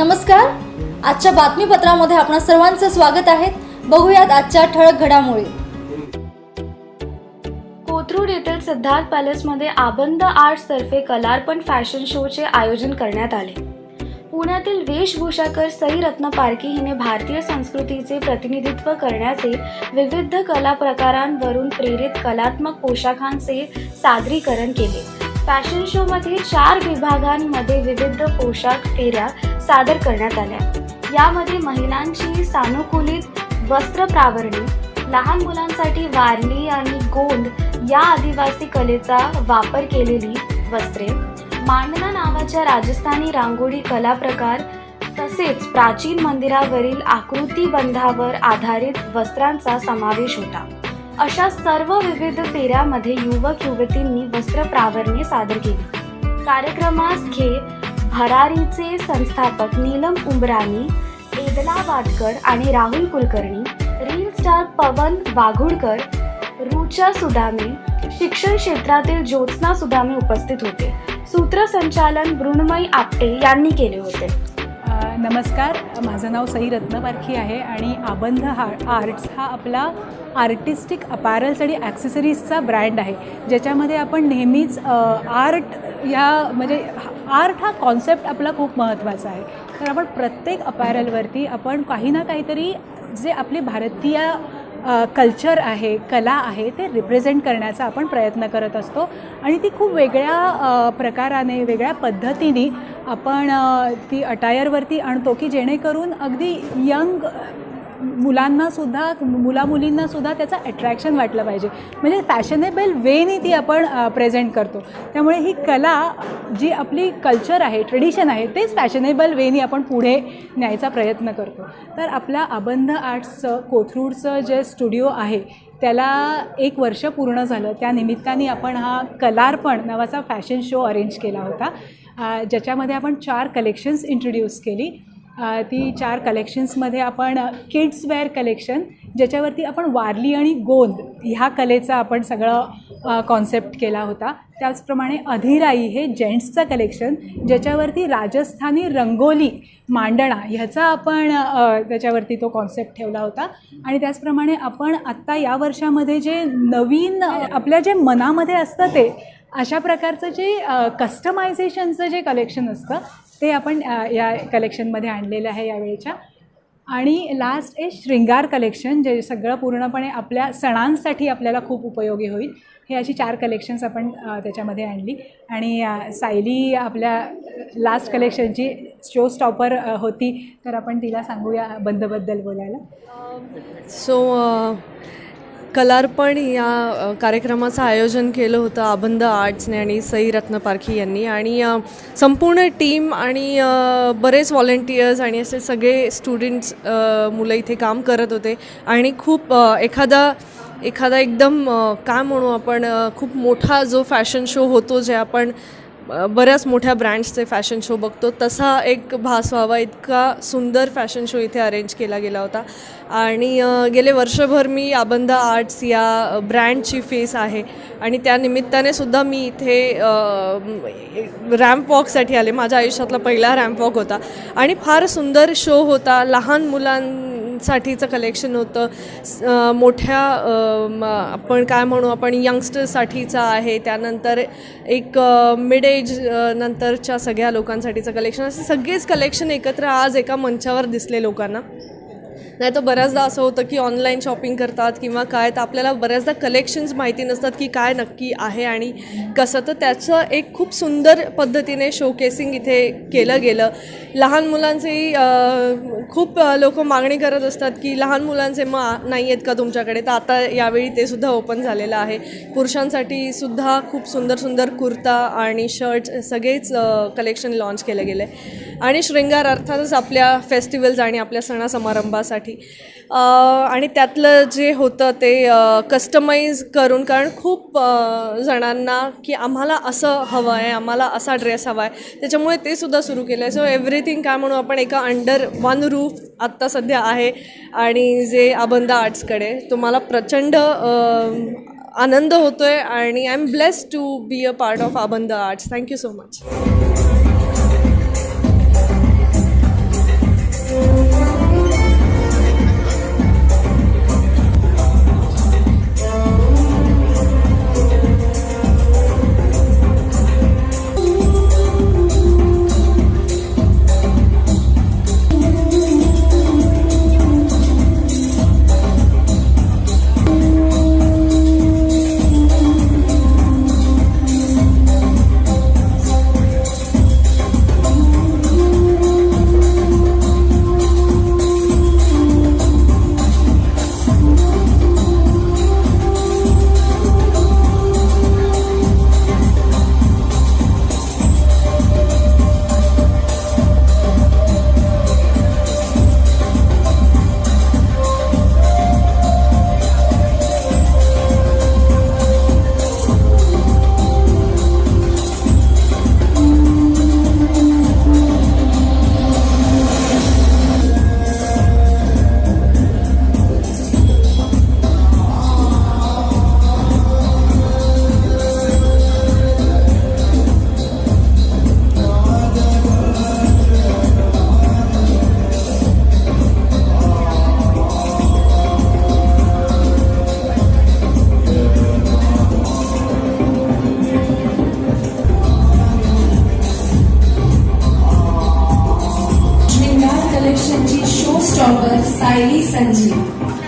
नमस्कार. आजच्या बातमीपत्रामध्ये आपण सर्वांचं स्वागत आहे. बघूयात आजच्या ठळक घडामोडी. कोथरूड येथील सिद्धार्थ पॅलेसमध्ये आबंद आर्ट्स तर्फे कलार्पण फॅशन शोचे आयोजन करण्यात आले. पुण्यातील वेशभूषाकर सई रत्न पारखी हिने भारतीय संस्कृतीचे प्रतिनिधित्व करण्याचे विविध कला प्रकारांवरून प्रेरित कलात्मक पोशाखांचे सादरीकरण केले. फॅशन शोमध्ये चार विभागांमध्ये विविध पोशाख फेऱ्या सादर करण्यात आल्या. यामध्ये महिलांची सानुकूलित वस्त्र प्रावरणी लहान मुलांसाठी वारली आणि गोंद या आदिवासी कलेचा वापर केलेली वस्त्रे मांडना नावाच्या राजस्थानी रांगोळी कला प्रकार तसेच प्राचीन मंदिरावरील आकृतीबंधावर आधारित वस्त्रांचा समावेश होता. अशा सर्व विविध फेऱ्यामध्ये युवक युवतींनी वस्त्र प्रावरणे सादर केली. कार्यक्रमास खे हरारीचे संस्थापक नीलम उमरानी एदला वाटकर आणि राहुल कुलकर्णी रील स्टार पवन वाघुडकर रुचा सुदामे शिक्षण क्षेत्रातील ज्योत्स्ना सुदामे उपस्थित होते. सूत्रसंचालन मृण्मयी आपटे यांनी केले होते. नमस्कार माझं नाव सई रत्नपारखी आहे आणि आबंध हा आर्ट्स हा आपला आर्टिस्टिक अपॅरल्स आणि ॲक्सेसरीजचा ब्रँड आहे ज्याच्यामध्ये आपण नेहमीच आर्ट या म्हणजे आर्ट हा कॉन्सेप्ट आपला खूप महत्त्वाचा आहे. तर आपण प्रत्येक अपॅरलवरती आपण काही ना काहीतरी जे आपले भारतीय कल्चर आहे कला आहे ते रिप्रेझेंट करण्याचा आपण प्रयत्न करत असतो. आणि ती खूप वेगळ्या प्रकाराने वेगळ्या पद्धतीने आपण ती अटायरवरती आणतो की जेणेकरून अगदी यंग मुलांनासुद्धा मुलामुलींनासुद्धा त्याचं अट्रॅक्शन वाटलं पाहिजे. म्हणजे फॅशनेबल वेनी ती आपण प्रेझेंट करतो. त्यामुळे ही कला जी आपली कल्चर आहे ट्रेडिशन आहे तेच फॅशनेबल वेनी आपण पुढे न्यायचा प्रयत्न करतो. तर आपल्या अबंध आर्ट्सचं कोथरूडचं जे स्टुडिओ आहे त्याला एक वर्ष पूर्ण झालं. त्या निमित्ताने आपण हा कलार्पण नावाचा फॅशन शो अरेंज केला होता. ज्याच्यामध्ये आपण चार कलेक्शन्स इंट्रोड्यूस केली. ती चार कलेक्शन्समध्ये आपण किड्स वेअर कलेक्शन ज्याच्यावरती आपण वारली आणि गोंद ह्या कलेचा आपण सगळं कॉन्सेप्ट केला होता. त्याचप्रमाणे अधिराई हे जेंट्सचं कलेक्शन ज्याच्यावरती राजस्थानी रंगोली मांडणा ह्याचा आपण त्याच्यावरती तो कॉन्सेप्ट ठेवला होता. आणि त्याचप्रमाणे आपण आत्ता या वर्षामध्ये जे नवीन आपल्या जे मनामध्ये असतं ते अशा प्रकारचं जे कस्टमायझेशनचं जे कलेक्शन असतं ते आपण या कलेक्शनमध्ये आणलेलं आहे यावेळेच्या. आणि लास्ट आहे श्रृंगार कलेक्शन जे सगळं पूर्णपणे आपल्या सणांसाठी आपल्याला खूप उपयोगी होईल हे अशी चार कलेक्शन्स आपण त्याच्यामध्ये आणली. आणि सायली आपल्या लास्ट कलेक्शनची शो स्टॉपर होती. तर आपण तिला सांगूया बंदबद्दल बोलायला. सो अ, कलार्पण या कार्यक्रमाचं आयोजन केलं होतं आबंद आर्ट्सने आणि सई रत्नपारखी यांनी. आणि संपूर्ण टीम आणि बरेच व्हॉलेंटियर्स आणि असे सगळे स्टुडंट्स मुलं इथे काम करत होते. आणि खूप एखादा एखादा एकदम काय म्हणू आपण खूप मोठा जो फॅशन शो होतो जे आपण बऱ्याच मोठ्या ब्रँड्सचे फॅशन शो बघतो. तसा एक भास व्हावा इतका सुंदर फॅशन शो इथे अरेंज केला गेला होता. आणि गेले वर्षभर मी आबंदा आर्ट्स या ब्रँडची फेस आहे. आणि त्या निमित्ताने सुद्धा मी इथे रॅम्प वॉकसाठी आले. माझ्या आयुष्यातला पहिला रॅम्प वॉक होता. आणि फार सुंदर शो होता. लहान मुलां साठीचं कलेक्शन होतं. मोठ्या आपण काय म्हणू आपण यंगस्टर्ससाठीचं आहे. त्यानंतर एक मिड एज नंतरच्या सगळ्या लोकांसाठीचं कलेक्शन असे सगळेच कलेक्शन एकत्र आज एका मंचावर दिसले लोकांना. नाही तर बऱ्याचदा असं होतं की ऑनलाईन शॉपिंग करतात किंवा काय तर आपल्याला बऱ्याचदा कलेक्शन्स माहिती नसतात की काय नक्की आहे आणि कसं. तर त्याचं एक खूप सुंदर पद्धतीने शोकेसिंग इथे केलं गेलं. लहान मुलांचेही खूप लोक मागणी करत असतात की लहान मुलांचे मग नाही आहेत का तुमच्याकडे? तर आता यावेळी ते सुद्धा ओपन झालेलं आहे. पुरुषांसाठी सुद्धा खूप सुंदर सुंदर कुर्ता आणि शर्ट सगळेच कलेक्शन लॉन्च केलं गेलं. आहे आणि शृंगार अर्थातच आपल्या फेस्टिवल्स आणि आपल्या सणासमारंभासाठी करण्यासाठी. आणि त्यातलं जे होतं ते कस्टमाइज करून कारण खूप जणांना की आम्हाला असं हवं आहे आम्हाला असा ड्रेस हवा आहे. त्याच्यामुळे ते सुद्धा सुरू केलं आहे सो एव्हरीथिंग काय म्हणू आपण एका अंडर वन रूफ आत्ता सध्या आहे. आणि जे आबंदा आर्ट्सकडे तुम्हाला प्रचंड आनंद होतो आहे आणि I am blessed to be a part of आबंद arts thank you so much प्रोडक्शनची show stopper Sayali Sanjeev.